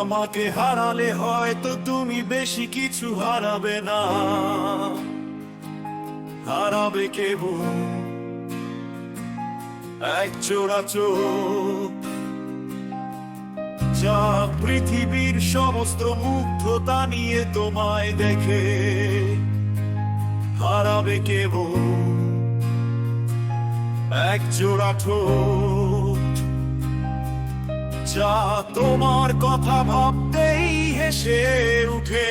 আমাকে হারালে হয়তো তুমি বেশি কিছু হারাবে না। হারাবে কেবল এক চোরা যা পৃথিবীর সমস্ত মুগ্ধতা নিয়ে তোমায় দেখে। হারাবে কেবল এক জোড়া ঠোঁট। যা তোমার কথা ভাবতেই হেসে উঠে।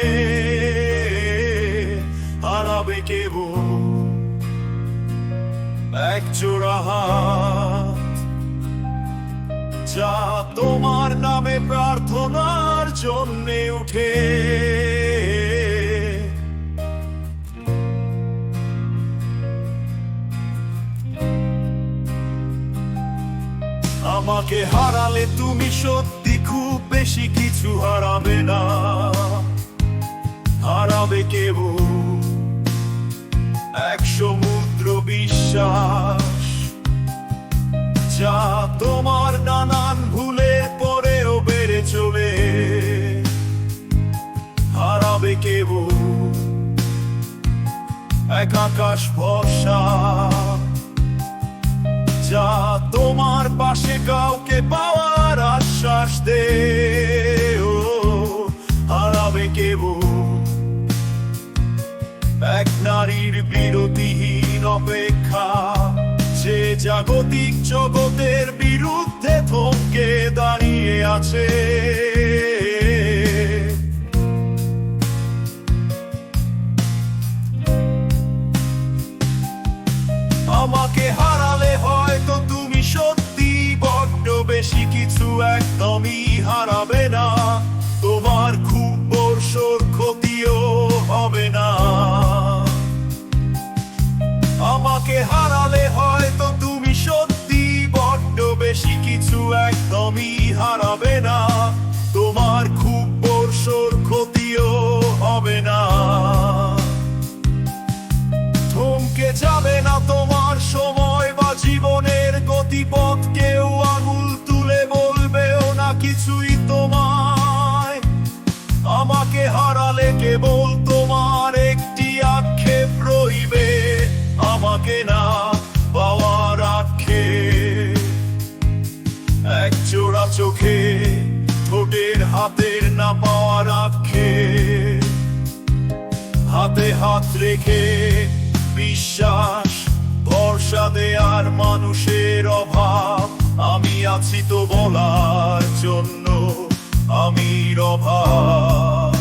হারাবে কেবল এক যা তোমার নামে প্রার্থনার জন্যে উঠে। আমাকে হারালে তুমি সত্যি খুব বেশি কিছু হারাবে না। হারাবে কেবল এক সমুদ্র বিশ্বাস যা তোমার নানান ভুলে পরেও বেড়ে চলে। হারাবে কেবল এক আকাশ ভরসা যা তোমার পাশে কাউকে পাওয়ার আশ্বাস দে। ও হারাবে কেবল এক নারীর বিরতিহীন অপেক্ষা, যে জাগতিক জগতের বিরুদ্ধে থমকে দাঁড়িয়ে আছে। কিছু একদমই হারাবে না। তোমার খুব বর্ষর ক্ষতিও হবে না। আমাকে হারালে হয়তো তুমি সত্যি বড্ড বেশি কিছু একদমই হারাবে না। এক চোরা চোখে, ঠোঁটের হাতের না পাওয়ার আক্ষেপ হাতে হাত রেখে বিশ্বাস, ভরসা দেয়ার মানুষের অভাব। আমি আছি তো বলার জন্য আমি অভাব।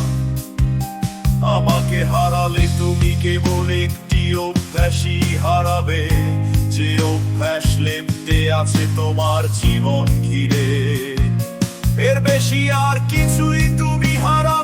আমাকে হারালে তুমি কেবল একটি অভ্যাসই হারাবে। যে অভ্যাস লেপতে আছে তোমার জীবন ঘিরে। এর বেশি আর কিছুই তুমি হারা